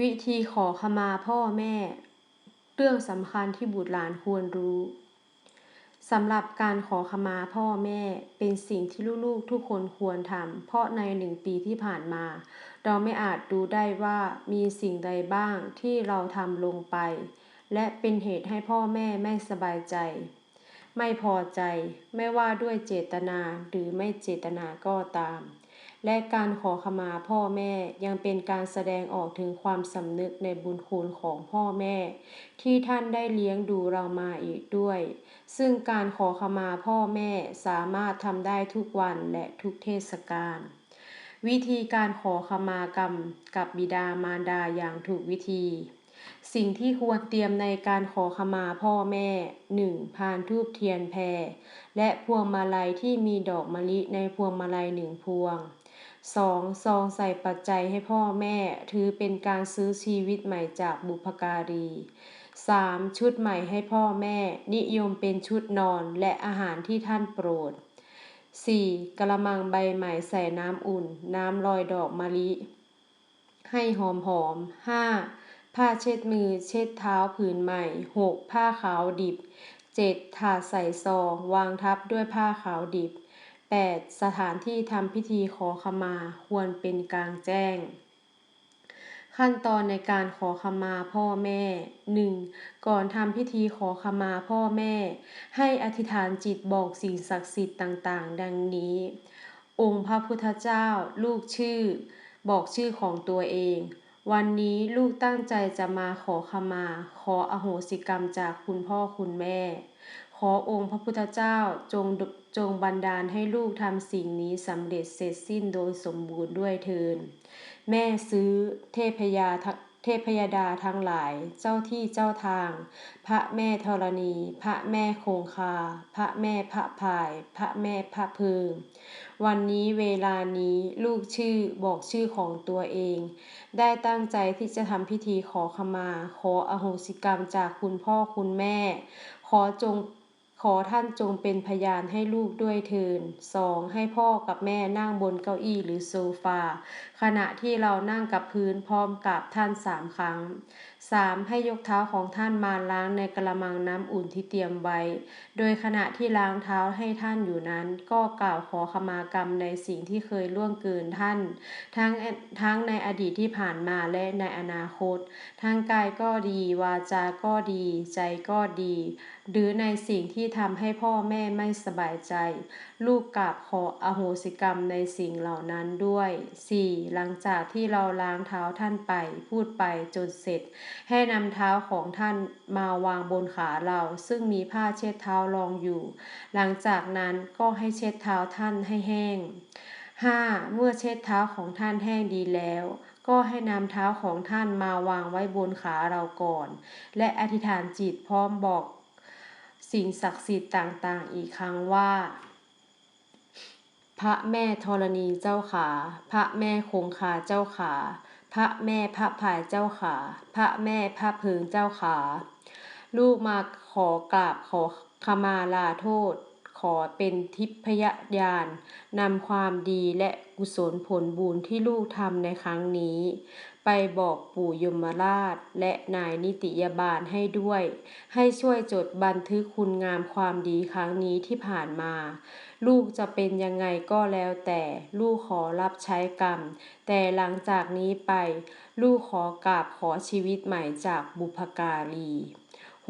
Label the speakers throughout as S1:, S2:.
S1: วิธีขอขมาพ่อแม่ เรื่องสำคัญที่บุตรหลานควรรู้สำหรับการขอขมาพ่อแม่เป็นสิ่งที่ลูกๆทุกคนควรทำเพราะในหนึ่งปีที่ผ่านมา เราไม่อาจดูได้ว่ามีสิ่งใดบ้างที่เราทำลงไป และเป็นเหตุให้พ่อแม่ไม่สบายใจ ไม่พอใจไม่ว่าด้วยเจตนาหรือไม่เจตนาก็ตาม และการขอขมาพ่อแม่ยังเป็นการแสดงออกถึงความสำนึกในบุญคุณของพ่อแม่ ที่ท่านได้เลี้ยงดูเรามาอีกด้วย ซึ่งการขอขมาพ่อแม่สามารถทำได้ทุกวันและทุกเทศกาลวิธีการขอขมากรรมกับบิดามารดาอย่างถูกวิธี สิ่งที่ควรเตรียมในการขอขมาพ่อแม่ 1. พานทูบเทียนแพร และพวงมาลัยที่มีดอกมะลิในพวงมาลัยหนึ่งพวง 2. ซองใส่ปัจจัยให้พ่อแม่ ถือเป็นการซื้อชีวิตใหม่จากบุพการี 3. ชุดใหม่ให้พ่อแม่ นิยมเป็นชุดนอนและอาหารที่ท่านโปรด 4. กระมังใบใหม่ใส่น้ำอุ่น น้ำลอยดอกมะลิ ให้หอมหอม 5. ผ้าเช็ดมือเช็ดเท้าผืนใหม่ 6. ผ้าขาวดิบ 7. ถาดใส่ซอง วางทับด้วยผ้าขาวดิบ 8. สถานที่ทำพิธีขอขมาควรเป็นกลางแจ้ง ขั้นตอนในการขอขมาพ่อแม่ 1. ก่อนทำพิธีขอขมาพ่อแม่ ให้อธิษฐานจิตบอกสิ่งศักดิ์สิทธิ์ต่างๆ ดังนี้ องค์พระพุทธเจ้า ลูกชื่อ บอกชื่อของตัวเอง วันนี้ลูกตั้งใจจะมาขอขมา ขออโหสิกรรมจากคุณพ่อคุณแม่ ขอองค์พระพุทธเจ้าจงจงบันดาลให้ลูกทำสิ่งนี้สำเร็จเสร็จสิ้นโดยสมบูรณ์ด้วยเทิน แม่ซื้อเทพยาเทพยดาทั้งหลาย เจ้าที่เจ้าทาง พระแม่ธรณี พระแม่คงคา พระแม่พระพาย พระแม่พระพึง วันนี้เวลานี้ลูกชื่อบอกชื่อของตัวเอง ได้ตั้งใจที่จะทำพิธีขอขมา ขออโหสิกรรมจากคุณพ่อคุณแม่ ขอจง ขอท่านจงเป็นพยานให้ลูกด้วยเถินสองให้พ่อกับแม่นั่งบนเก้าอี้หรือโซฟา ขณะที่เรานั่งกับพื้นพร้อมกับท่านสามครั้ง 3. ให้ยกเท้าของท่านมาล้างในกระมังน้ำอุ่นที่เตรียมไว้ โดยขณะที่ล้างเท้าให้ท่านอยู่นั้น ก็กล่าวขอขมากรรมในสิ่งที่เคยล่วงเกินท่าน ทั้งทั้งในอดีตที่ผ่านมาและในอนาคต ทั้งกายก็ดี วาจาก็ดี ใจก็ดี หรือในสิ่งที่ทำให้พ่อแม่ไม่สบายใจ ลูกกราบขออโหสิกรรมในสิ่งเหล่านั้นด้วย 4. หลังจากที่เราล้างเท้าท่านไป พูดไปจนเสร็จให้นำเท้าของท่านมาวางบนขาเราซึ่งมีผ้าเช็ดเท้ารองอยู่ หลังจากนั้นก็ให้เช็ดเท้าท่านให้แห้ง 5. เมื่อเช็ดเท้าของท่านแห้งดีแล้ว ก็ให้นำเท้าของท่านมาวางไว้บนขาเราก่อน และอธิษฐานจิตพร้อมบอกสิ่งศักดิ์สิทธิ์ต่างๆ อีกครั้งว่า พระแม่ธรณีเจ้าขา พระแม่คงคาเจ้าขา พระแม่พระพายเจ้าขา พระแม่พระพึงเจ้าขา ลูกมาขอกราบขอขมาลาโทษ ขอเป็นทิพยญาณนำความดีและกุศลผลบุญที่ลูกทำในครั้งนี้ ไปบอกปู่ยมราช และนายนิติยาบาลให้ด้วย ให้ช่วยจดบันทึกคุณงามความดีครั้งนี้ที่ผ่านมา ลูกจะเป็นยังไงก็แล้วแต่ลูกขอรับใช้กรรม แต่หลังจากนี้ไป ลูกขอกราบขอชีวิตใหม่จากบุพการี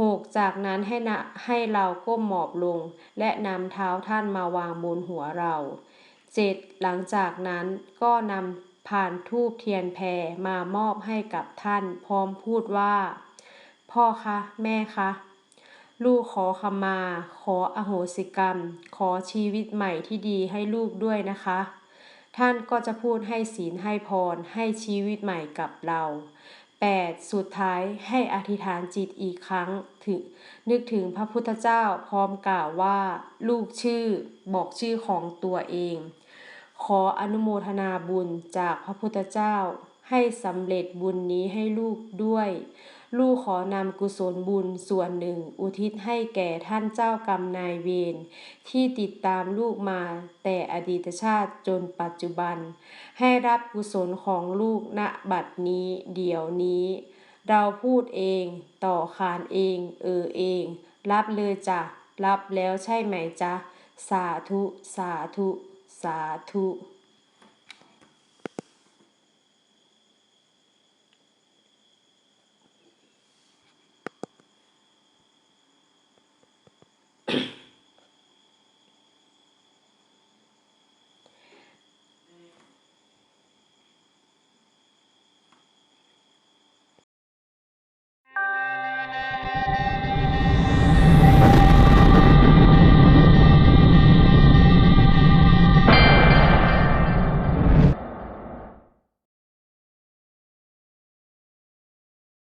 S1: หกจากนั้นให้นะให้เราก้มหมอบลง และนำเท้าท่านมาวางบนหัวเราเจ็ดหลังจากนั้นก็นำ ผ่านทูบเทียนแพรมามอบให้กับท่านพร้อมพูดว่า พ่อคะ แม่คะ ลูกขอขมา ขออโหสิกรรม ขอชีวิตใหม่ที่ดีให้ลูกด้วยนะคะ ท่านก็จะพูดให้ศีลให้พรให้ชีวิตใหม่กับเรา 8. สุดท้ายให้อธิษฐานจิตอีกครั้งถึงนึกถึงพระพุทธเจ้าพร้อมกล่าวว่า ลูกชื่อบอกชื่อของตัวเอง ขออนุโมทนาบุญจากพระพุทธเจ้า ให้สำเร็จบุญนี้ให้ลูกด้วย ลูกขอนำกุศลบุญส่วนหนึ่ง อุทิศให้แก่ท่านเจ้ากรรมนายเวรที่ติดตามลูกมาแต่อดีตชาติจนปัจจุบัน ให้รับกุศลของลูกณบัดนี้เดี๋ยวนี้ เราพูดเองต่อขานเอง เออเอง รับเลยจ้ะรับแล้วใช่ไหมจ๊ะ สาธุ สาธุ สาธุ